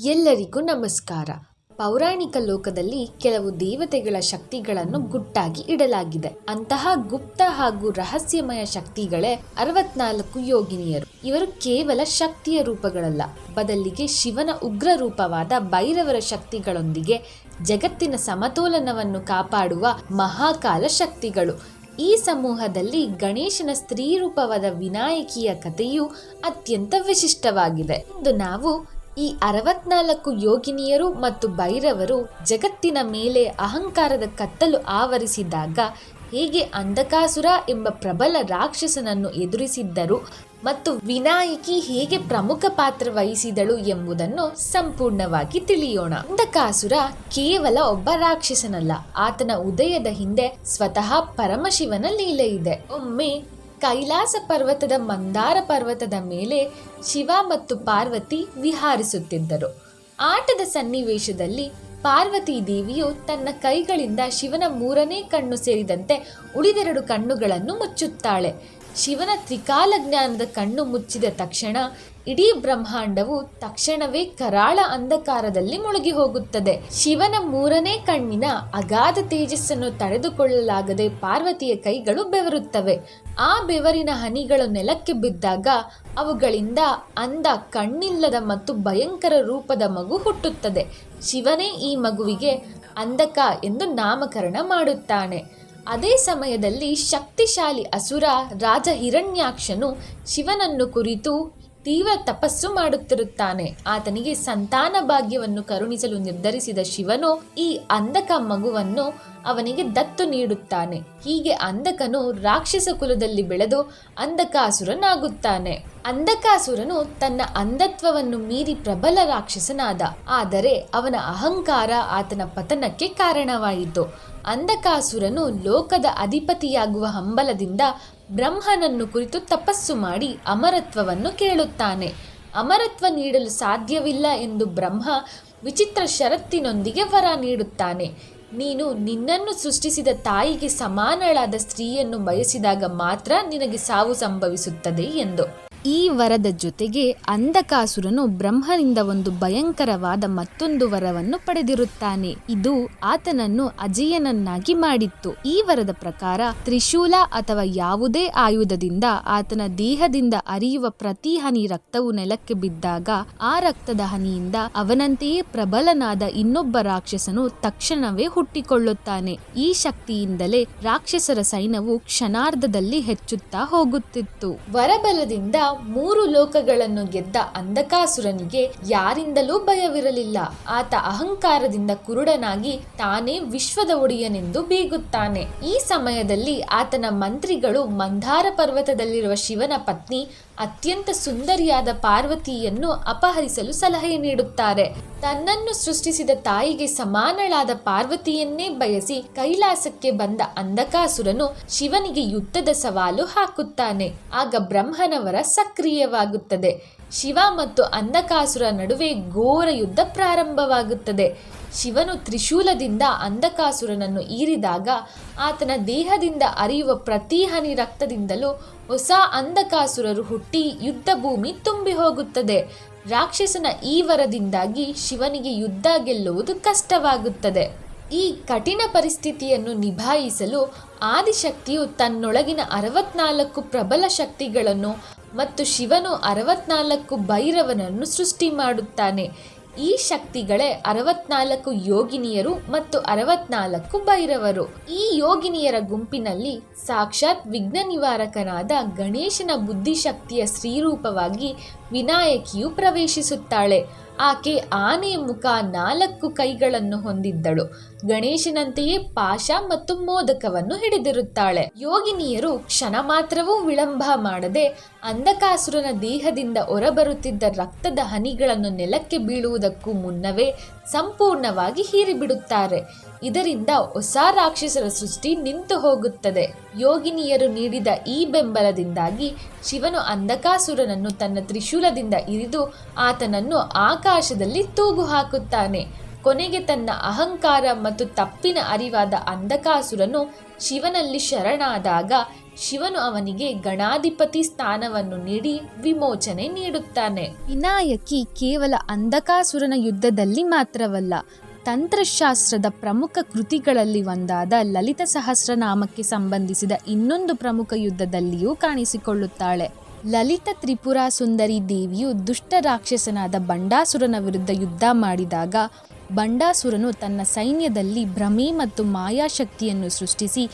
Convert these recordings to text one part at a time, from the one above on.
ಎಲ್ಲರಿಗೂ ನಮಸ್ಕಾರ. ಪೌರಾಣಿಕ ಲೋಕದಲ್ಲಿ ಕೆಲವು ದೇವತೆಗಳ ಶಕ್ತಿಗಳನ್ನು ಗುಟ್ಟಾಗಿ ಇಡಲಾಗಿದೆ. ಅಂತಹ ಗುಪ್ತ ಹಾಗೂ ರಹಸ್ಯಮಯ ಶಕ್ತಿಗಳೇ ಅರವತ್ನಾಲ್ಕು ಯೋಗಿನಿಯರು. ಇವರು ಕೇವಲ ಶಕ್ತಿಯ ರೂಪಗಳಲ್ಲ, ಬದಲಿಗೆ ಶಿವನ ಉಗ್ರ ರೂಪವಾದ ಭೈರವರ ಶಕ್ತಿಗಳೊಂದಿಗೆ ಜಗತ್ತಿನ ಸಮತೋಲನವನ್ನು ಕಾಪಾಡುವ ಮಹಾಕಾಲ ಶಕ್ತಿಗಳು. ಈ ಸಮೂಹದಲ್ಲಿ ಗಣೇಶನ ಸ್ತ್ರೀ ರೂಪವಾದ ವಿನಾಯಕಿಯ ಕಥೆಯು ಅತ್ಯಂತ ವಿಶಿಷ್ಟವಾಗಿದೆ. ಇಂದು ನಾವು ಈ ಅರವತ್ನಾಲ್ಕು ಯೋಗಿನಿಯರು ಮತ್ತು ಭೈರವರು ಜಗತ್ತಿನ ಮೇಲೆ ಅಹಂಕಾರದ ಕತ್ತಲು ಆವರಿಸಿದಾಗ ಹೇಗೆ ಅಂಧಕಾಸುರ ಎಂಬ ಪ್ರಬಲ ರಾಕ್ಷಸನನ್ನು ಎದುರಿಸಿದ್ದರು ಮತ್ತು ವಿನಾಯಕಿ ಹೇಗೆ ಪ್ರಮುಖ ಪಾತ್ರ ವಹಿಸಿದಳು ಎಂಬುದನ್ನು ಸಂಪೂರ್ಣವಾಗಿ ತಿಳಿಯೋಣ. ಅಂಧಕಾಸುರ ಕೇವಲ ಒಬ್ಬ ರಾಕ್ಷಸನಲ್ಲ, ಆತನ ಉದಯದ ಹಿಂದೆ ಸ್ವತಃ ಪರಮಶಿವನ ಲೀಲೆ ಇದೆ. ಒಮ್ಮೆ ಕೈಲಾಸ ಪರ್ವತದ ಮಂದಾರ ಪರ್ವತದ ಮೇಲೆ ಶಿವ ಮತ್ತು ಪಾರ್ವತಿ ವಿಹಾರಿಸುತ್ತಿದ್ದರು. ಆಟದ ಸನ್ನಿವೇಶದಲ್ಲಿ ಪಾರ್ವತಿ ದೇವಿಯು ತನ್ನ ಕೈಗಳಿಂದ ಶಿವನ ಮೂರನೇ ಕಣ್ಣು ಸೇರಿದಂತೆ ಉಳಿದೆರಡು ಕಣ್ಣುಗಳನ್ನು ಮುಚ್ಚುತ್ತಾಳೆ. ಶಿವನ ತ್ರಿಕಾಲ ಜ್ಞಾನದ ಕಣ್ಣು ಮುಚ್ಚಿದ ತಕ್ಷಣ ಇಡೀ ಬ್ರಹ್ಮಾಂಡವು ತಕ್ಷಣವೇ ಕರಾಳ ಅಂಧಕಾರದಲ್ಲಿ ಮುಳುಗಿ ಹೋಗುತ್ತದೆ. ಶಿವನ ಮೂರನೇ ಕಣ್ಣಿನ ಅಗಾಧ ತೇಜಸ್ಸನ್ನು ತಡೆದುಕೊಳ್ಳಲಾಗದೆ ಪಾರ್ವತಿಯ ಕೈಗಳು ಬೆವರುತ್ತವೆ. ಆ ಬೆವರಿನ ಹನಿಗಳು ನೆಲಕ್ಕೆ ಬಿದ್ದಾಗ ಅವುಗಳಿಂದ ಅಂದ ಕಣ್ಣಿಲ್ಲದ ಮತ್ತು ಭಯಂಕರ ರೂಪದ ಮಗು ಹುಟ್ಟುತ್ತದೆ. ಶಿವನೇ ಈ ಮಗುವಿಗೆ ಅಂಧಕ ಎಂದು ನಾಮಕರಣ ಮಾಡುತ್ತಾನೆ. ಅದೇ ಸಮಯದಲ್ಲಿ ಶಕ್ತಿಶಾಲಿ ಅಸುರ ರಾಜ ಹಿರಣ್ಯಾಕ್ಷನು ಶಿವನನ್ನು ಕುರಿತು ತೀವ್ರ ತಪಸ್ಸು ಮಾಡುತ್ತಿರುತ್ತಾನೆ. ಆತನಿಗೆ ಸಂತಾನ ಭಾಗ್ಯವನ್ನು ಕರುಣಿಸಲು ನಿರ್ಧರಿಸಿದ ಶಿವನು ಈ ಅಂಧಕ ಮಗುವನ್ನು ಅವನಿಗೆ ದತ್ತು ನೀಡುತ್ತಾನೆ. ಹೀಗೆ ಅಂಧಕನು ರಾಕ್ಷಸ ಕುಲದಲ್ಲಿ ಬೆಳೆದು ಅಂಧಕಾಸುರನಾಗುತ್ತಾನೆ ಅಂಧಕಾಸುರನು ತನ್ನ ಅಂಧತ್ವವನ್ನು ಮೀರಿ ಪ್ರಬಲ ರಾಕ್ಷಸನಾದ. ಆದರೆ ಅವನ ಅಹಂಕಾರ ಆತನ ಪತನಕ್ಕೆ ಕಾರಣವಾಯಿತು. ಅಂಧಕಾಸುರನು ಲೋಕದ ಅಧಿಪತಿಯಾಗುವ ಹಂಬಲದಿಂದ ಬ್ರಹ್ಮನನ್ನು ಕುರಿತು ತಪಸ್ಸು ಮಾಡಿ ಅಮರತ್ವವನ್ನು ಕೇಳುತ್ತಾನೆ. ಅಮರತ್ವ ನೀಡಲು ಸಾಧ್ಯವಿಲ್ಲ ಎಂದು ಬ್ರಹ್ಮ ವಿಚಿತ್ರ ಷರತ್ತಿನೊಂದಿಗೆ ವರ ನೀಡುತ್ತಾನೆ. ನೀನು ನಿನ್ನನ್ನು ಸೃಷ್ಟಿಸಿದ ತಾಯಿಗೆ ಸಮಾನಳಾದ ಸ್ತ್ರೀಯನ್ನು ಬಯಸಿದಾಗ ಮಾತ್ರ ನಿನಗೆ ಸಾವು ಸಂಭವಿಸುತ್ತದೆ ಎಂದು. ಈ ವರದ ಜೊತೆಗೆ ಅಂಧಕಾಸುರನು ಬ್ರಹ್ಮನಿಂದ ಒಂದು ಭಯಂಕರವಾದ ಮತ್ತೊಂದು ವರವನ್ನು ಪಡೆದಿರುತ್ತಾನೆ. ಇದು ಆತನನ್ನು ಅಜೇಯನನ್ನಾಗಿ ಮಾಡಿತ್ತು. ಈ ವರದ ಪ್ರಕಾರ ತ್ರಿಶೂಲ ಅಥವಾ ಯಾವುದೇ ಆಯುಧದಿಂದ ಆತನ ದೇಹದಿಂದ ಅರಿಯುವ ಪ್ರತಿ ಹನಿ ರಕ್ತವು ನೆಲಕ್ಕೆ ಬಿದ್ದಾಗ ಆ ರಕ್ತದ ಹನಿಯಿಂದ ಅವನಂತೆಯೇ ಪ್ರಬಲನಾದ ಇನ್ನೊಬ್ಬ ರಾಕ್ಷಸನು ತಕ್ಷಣವೇ ಹುಟ್ಟಿಕೊಳ್ಳುತ್ತಾನೆ. ಈ ಶಕ್ತಿಯಿಂದಲೇ ರಾಕ್ಷಸರ ಸೈನ್ಯವು ಕ್ಷಣಾರ್ಧದಲ್ಲಿ ಹೆಚ್ಚುತ್ತಾ ಹೋಗುತ್ತಿತ್ತು. ವರಬಲದಿಂದ ಮೂರು ಲೋಕಗಳನ್ನು ಗೆದ್ದ ಅಂಧಕಾಸುರನಿಗೆ ಯಾರಿಂದಲೂ ಭಯವಿರಲಿಲ್ಲ. ಆತ ಅಹಂಕಾರದಿಂದ ಕುರುಡನಾಗಿ ತಾನೇ ವಿಶ್ವದ ಒಡೆಯನೆಂದು ಬೀಗುತ್ತಾನೆ. ಈ ಸಮಯದಲ್ಲಿ ಆತನ ಮಂತ್ರಿಗಳು ಮಂದಾರ ಪರ್ವತದಲ್ಲಿರುವ ಶಿವನ ಪತ್ನಿ ಅತ್ಯಂತ ಸುಂದರಿಯಾದ ಪಾರ್ವತಿಯನ್ನು ಅಪಹರಿಸಲು ಸಲಹೆ ನೀಡುತ್ತಾರೆ. ತನ್ನನ್ನು ಸೃಷ್ಟಿಸಿದ ತಾಯಿಗೆ ಸಮಾನಳಾದ ಪಾರ್ವತಿಯನ್ನೇ ಬಯಸಿ ಕೈಲಾಸಕ್ಕೆ ಬಂದ ಅಂಧಕಾಸುರನು ಶಿವನಿಗೆ ಯುದ್ಧದ ಸವಾಲು ಹಾಕುತ್ತಾನೆ. ಆಗ ಬ್ರಹ್ಮನವರ ಸಕ್ರಿಯವಾಗುತ್ತದೆ. ಶಿವ ಮತ್ತು ಅಂಧಕಾಸುರ ನಡುವೆ ಘೋರ ಯುದ್ಧ ಪ್ರಾರಂಭವಾಗುತ್ತದೆ. ಶಿವನು ತ್ರಿಶೂಲದಿಂದ ಅಂಧಕಾಸುರನನ್ನು ಈರಿದಾಗ ಆತನ ದೇಹದಿಂದ ಅರಿಯುವ ಪ್ರತಿ ಹನಿ ರಕ್ತದಿಂದಲೂ ಹೊಸ ಅಂಧಕಾಸುರರು ಹುಟ್ಟಿ ಯುದ್ಧ ಭೂಮಿ ತುಂಬಿ ಹೋಗುತ್ತದೆ. ರಾಕ್ಷಸನ ಈ ವರದಿಂದಾಗಿ ಶಿವನಿಗೆ ಯುದ್ಧ ಗೆಲ್ಲುವುದು ಕಷ್ಟವಾಗುತ್ತದೆ. ಈ ಕಠಿಣ ಪರಿಸ್ಥಿತಿಯನ್ನು ನಿಭಾಯಿಸಲು ಆದಿಶಕ್ತಿಯು ತನ್ನೊಳಗಿನ ಅರವತ್ನಾಲ್ಕು ಪ್ರಬಲ ಶಕ್ತಿಗಳನ್ನು ಮತ್ತು ಶಿವನು ಅರವತ್ನಾಲ್ಕು ಭೈರವನನ್ನು ಸೃಷ್ಟಿ ಮಾಡುತ್ತಾನೆ. ಈ ಶಕ್ತಿಗಳೇ ಅರವತ್ನಾಲ್ಕು ಯೋಗಿನಿಯರು ಮತ್ತು ಅರವತ್ನಾಲ್ಕು ಭೈರವರು. ಈ ಯೋಗಿನಿಯರ ಗುಂಪಿನಲ್ಲಿ ಸಾಕ್ಷಾತ್ ವಿಘ್ನ ನಿವಾರಕನಾದ ಗಣೇಶನ ಬುದ್ಧಿಶಕ್ತಿಯ ಸ್ತ್ರೀರೂಪವಾಗಿ ವಿನಾಯಕಿಯು ಪ್ರವೇಶಿಸುತ್ತಾಳೆ. ಆಕೆ ಆನೆ ಮುಖ ನಾಲ್ಕು ಕೈಗಳನ್ನು ಹೊಂದಿದ್ದಳು. ಗಣೇಶನಂತೆಯೇ ಪಾಶ ಮತ್ತು ಮೋದಕವನ್ನು ಹಿಡಿದಿರುತ್ತಾಳೆ. ಯೋಗಿನಿಯರು ಕ್ಷಣ ಮಾತ್ರವೂ ವಿಳಂಬ ಮಾಡದೆ ಅಂಧಕಾಸುರನ ದೇಹದಿಂದ ಹೊರಬರುತ್ತಿದ್ದ ರಕ್ತದ ಹನಿಗಳನ್ನು ನೆಲಕ್ಕೆ ಬೀಳುವುದಕ್ಕೂ ಮುನ್ನವೇ ಸಂಪೂರ್ಣವಾಗಿ ಹೀರಿಬಿಡುತ್ತಾರೆ. ಇದರಿಂದ ಹೊಸ ರಾಕ್ಷಸರ ಸೃಷ್ಟಿ ನಿಂತು ಹೋಗುತ್ತದೆ. ಯೋಗಿನಿಯರು ನೀಡಿದ ಈ ಬೆಂಬಲದಿಂದಾಗಿ ಶಿವನು ಅಂಧಕಾಸುರನನ್ನು ತನ್ನ ತ್ರಿಶೂಲದಿಂದ ಇರಿದು ಆತನನ್ನು ಆಕಾಶದಲ್ಲಿ ತೂಗು ಹಾಕುತ್ತಾನೆ ಕೊನೆಗೆ ತನ್ನ ಅಹಂಕಾರ ಮತ್ತು ತಪ್ಪಿನ ಅರಿವಾದ ಅಂಧಕಾಸುರನು ಶಿವನಲ್ಲಿ ಶರಣಾದಾಗ ಶಿವನು ಅವನಿಗೆ ಗಣಾಧಿಪತಿ ಸ್ಥಾನವನ್ನು ನೀಡಿ ವಿಮೋಚನೆ ನೀಡುತ್ತಾನೆ. ವಿನಾಯಕಿ ಕೇವಲ ಅಂಧಕಾಸುರನ ಯುದ್ಧದಲ್ಲಿ ಮಾತ್ರವಲ್ಲ, ತಂತ್ರಶಾಸ್ತ್ರದ ಪ್ರಮುಖ ಕೃತಿಗಳಲ್ಲಿ ಒಂದಾದ ಲಲಿತ ಸಹಸ್ರನಾಮಕ್ಕೆ ಸಂಬಂಧಿಸಿದ ಇನ್ನೊಂದು ಪ್ರಮುಖ ಯುದ್ಧದಲ್ಲಿಯೂ ಕಾಣಿಸಿಕೊಳ್ಳುತ್ತಾಳೆ. ಲಲಿತ ತ್ರಿಪುರ ಸುಂದರಿ ದೇವಿಯು ದುಷ್ಟ ರಾಕ್ಷಸನಾದ ಬಂಡಾಸುರನ ವಿರುದ್ಧ ಯುದ್ಧ ಮಾಡಿದಾಗ ಬಂಡಾಸುರನು ತನ್ನ ಸೈನ್ಯದಲ್ಲಿ ಭ್ರಮೆ ಮತ್ತು ಮಾಯಾಶಕ್ತಿಯನ್ನು ಸೃಷ್ಟಿಸಿ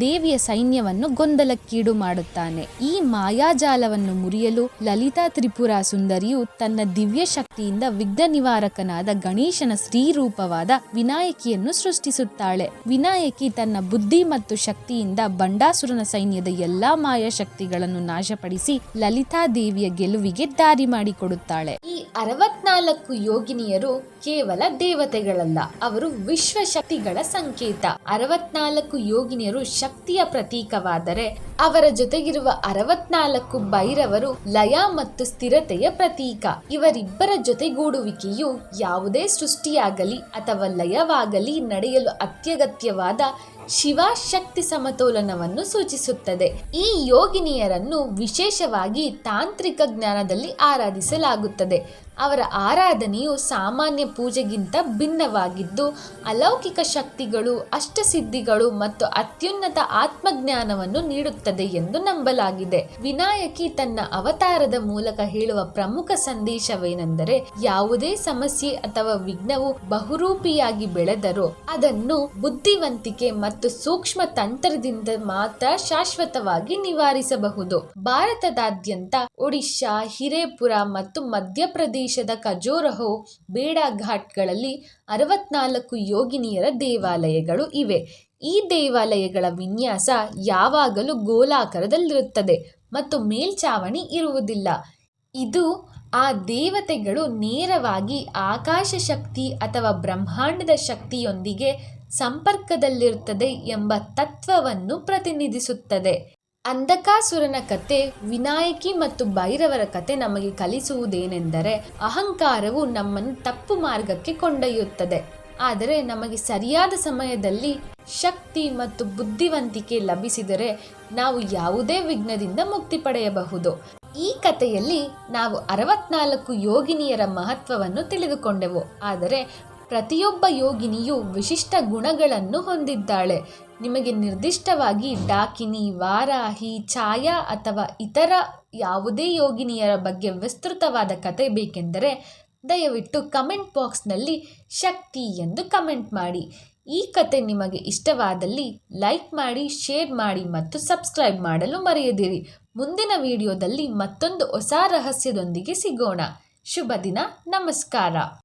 ದೇವಿಯ ಸೈನ್ಯವನ್ನು ಗೊಂದಲಕ್ಕೀಡು ಮಾಡುತ್ತಾನೆ. ಈ ಮಾಯಾಜಾಲವನ್ನು ಮುರಿಯಲು ಲಲಿತಾ ತ್ರಿಪುರ ಸುಂದರಿಯು ತನ್ನ ದಿವ್ಯ ಶಕ್ತಿಯಿಂದ ವಿಘ್ನ ನಿವಾರಕನಾದ ಗಣೇಶನ ಸ್ತ್ರೀರೂಪವಾದ ವಿನಾಯಕಿಯನ್ನು ಸೃಷ್ಟಿಸುತ್ತಾಳೆ. ವಿನಾಯಕಿ ತನ್ನ ಬುದ್ಧಿ ಮತ್ತು ಶಕ್ತಿಯಿಂದ ಬಂಡಾಸುರನ ಸೈನ್ಯದ ಎಲ್ಲಾ ಮಾಯಾ ಶಕ್ತಿಗಳನ್ನು ನಾಶಪಡಿಸಿ ಲಲಿತಾ ದೇವಿಯ ಗೆಲುವಿಗೆ ದಾರಿ ಮಾಡಿಕೊಡುತ್ತಾಳೆ. ಈ ಅರವತ್ನಾಲ್ಕು ಯೋಗಿನಿಯರು ಕೇವಲ ದೇವತೆಗಳಲ್ಲ, ಅವರು ವಿಶ್ವ ಶಕ್ತಿಗಳ ಸಂಕೇತ. ಅರವತ್ನಾಲ್ಕು ಯೋಗಿನಿಯರು ಶಕ್ತಿಯ ಪ್ರತೀಕವಾದರೆ ಅವರ ಜೊತೆಗಿರುವ ಅರವತ್ನಾಲ್ಕು ಭೈರವರು ಲಯ ಮತ್ತು ಸ್ಥಿರತೆಯ ಪ್ರತೀಕ. ಇವರಿಬ್ಬರ ಜೊತೆಗೂಡುವಿಕೆಯು ಯಾವುದೇ ಸೃಷ್ಟಿಯಾಗಲಿ ಅಥವಾ ಲಯವಾಗಲಿ ನಡೆಯಲು ಅತ್ಯಗತ್ಯವಾದ ಶಿವ ಶಕ್ತಿ ಸಮತೋಲನವನ್ನು ಸೂಚಿಸುತ್ತದೆ. ಈ ಯೋಗಿನಿಯರನ್ನು ವಿಶೇಷವಾಗಿ ತಾಂತ್ರಿಕ ಜ್ಞಾನದಲ್ಲಿ ಆರಾಧಿಸಲಾಗುತ್ತದೆ. ಅವರ ಆರಾಧನೆಯು ಸಾಮಾನ್ಯ ಪೂಜೆಗಿಂತ ಭಿನ್ನವಾಗಿದ್ದು, ಅಲೌಕಿಕ ಶಕ್ತಿಗಳು, ಅಷ್ಟಸಿದ್ಧಿಗಳು ಮತ್ತು ಅತ್ಯುನ್ನತ ಆತ್ಮಜ್ಞಾನವನ್ನು ನೀಡುತ್ತದೆ ಎಂದು ನಂಬಲಾಗಿದೆ. ವಿನಾಯಕಿ ತನ್ನ ಅವತಾರದ ಮೂಲಕ ಹೇಳುವ ಪ್ರಮುಖ ಸಂದೇಶವೇನೆಂದರೆ, ಯಾವುದೇ ಸಮಸ್ಯೆ ಅಥವಾ ವಿಘ್ನವು ಬಹುರೂಪಿಯಾಗಿ ಬೆಳೆದರೂ ಅದನ್ನು ಬುದ್ಧಿವಂತಿಕೆ ಮತ್ತು ಸೂಕ್ಷ್ಮ ತಂತ್ರದಿಂದ ಮಾತ್ರ ಶಾಶ್ವತವಾಗಿ ನಿವಾರಿಸಬಹುದು. ಭಾರತದಾದ್ಯಂತ ಒಡಿಶಾ, ಹಿರೇಪುರ ಮತ್ತು ಮಧ್ಯಪ್ರದೇಶದ ಖಜೋರಹೋ ಬೇಡಾಘಾಟ್ಗಳಲ್ಲಿ ಅರವತ್ನಾಲ್ಕು ಯೋಗಿನಿಯರ ದೇವಾಲಯಗಳು ಇವೆ. ಈ ದೇವಾಲಯಗಳ ವಿನ್ಯಾಸ ಯಾವಾಗಲೂ ಗೋಲಾಕಾರದಲ್ಲಿರುತ್ತದೆ ಮತ್ತು ಮೇಲ್ಛಾವಣಿ ಇರುವುದಿಲ್ಲ. ಇದು ಆ ದೇವತೆಗಳು ನೇರವಾಗಿ ಆಕಾಶ ಶಕ್ತಿ ಅಥವಾ ಬ್ರಹ್ಮಾಂಡದ ಶಕ್ತಿಯೊಂದಿಗೆ ಸಂಪರ್ಕದಲ್ಲಿರುತ್ತದೆ ಎಂಬ ತತ್ವವನ್ನು ಪ್ರತಿನಿಧಿಸುತ್ತದೆ. ಅಂಧಕಾಸುರನ ಕತೆ ವಿನಾಯಕಿ ಮತ್ತು ಭೈರವರ ಕತೆ ನಮಗೆ ಕಲಿಸುವುದೇನೆಂದರೆ ಅಹಂಕಾರವು ನಮ್ಮನ್ನು ತಪ್ಪು ಮಾರ್ಗಕ್ಕೆ ಕೊಂಡೊಯ್ಯುತ್ತದೆ. ಆದರೆ ನಮಗೆ ಸರಿಯಾದ ಸಮಯದಲ್ಲಿ ಶಕ್ತಿ ಮತ್ತು ಬುದ್ಧಿವಂತಿಕೆ ಲಭಿಸಿದರೆ ನಾವು ಯಾವುದೇ ವಿಘ್ನದಿಂದ ಮುಕ್ತಿ ಪಡೆಯಬಹುದು. ಈ ಕಥೆಯಲ್ಲಿ ನಾವು ಅರವತ್ನಾಲ್ಕು ಯೋಗಿನಿಯರ ಮಹತ್ವವನ್ನು ತಿಳಿದುಕೊಂಡೆವು. ಆದರೆ ಪ್ರತಿಯೊಬ್ಬ ಯೋಗಿನಿಯು ವಿಶಿಷ್ಟ ಗುಣಗಳನ್ನು ಹೊಂದಿದ್ದಾಳೆ. ನಿಮಗೆ ನಿರ್ದಿಷ್ಟವಾಗಿ ಡಾಕಿನಿ, ವಾರಾಹಿ, ಛಾಯಾ ಅಥವಾ ಇತರ ಯಾವುದೇ ಯೋಗಿನಿಯರ ಬಗ್ಗೆ ವಿಸ್ತೃತವಾದ ಕತೆ ಬೇಕೆಂದರೆ ದಯವಿಟ್ಟು ಕಮೆಂಟ್ ಬಾಕ್ಸ್ನಲ್ಲಿ ಶಕ್ತಿ ಎಂದು ಕಮೆಂಟ್ ಮಾಡಿ. ಈ ಕತೆ ನಿಮಗೆ ಇಷ್ಟವಾದಲ್ಲಿ ಲೈಕ್ ಮಾಡಿ, ಶೇರ್ ಮಾಡಿ ಮತ್ತು ಸಬ್ಸ್ಕ್ರೈಬ್ ಮಾಡಲು ಮರೆಯದಿರಿ. ಮುಂದಿನ ವಿಡಿಯೋದಲ್ಲಿ ಮತ್ತೊಂದು ಹೊಸ ರಹಸ್ಯದೊಂದಿಗೆ ಸಿಗೋಣ. ಶುಭ ದಿನ, ನಮಸ್ಕಾರ.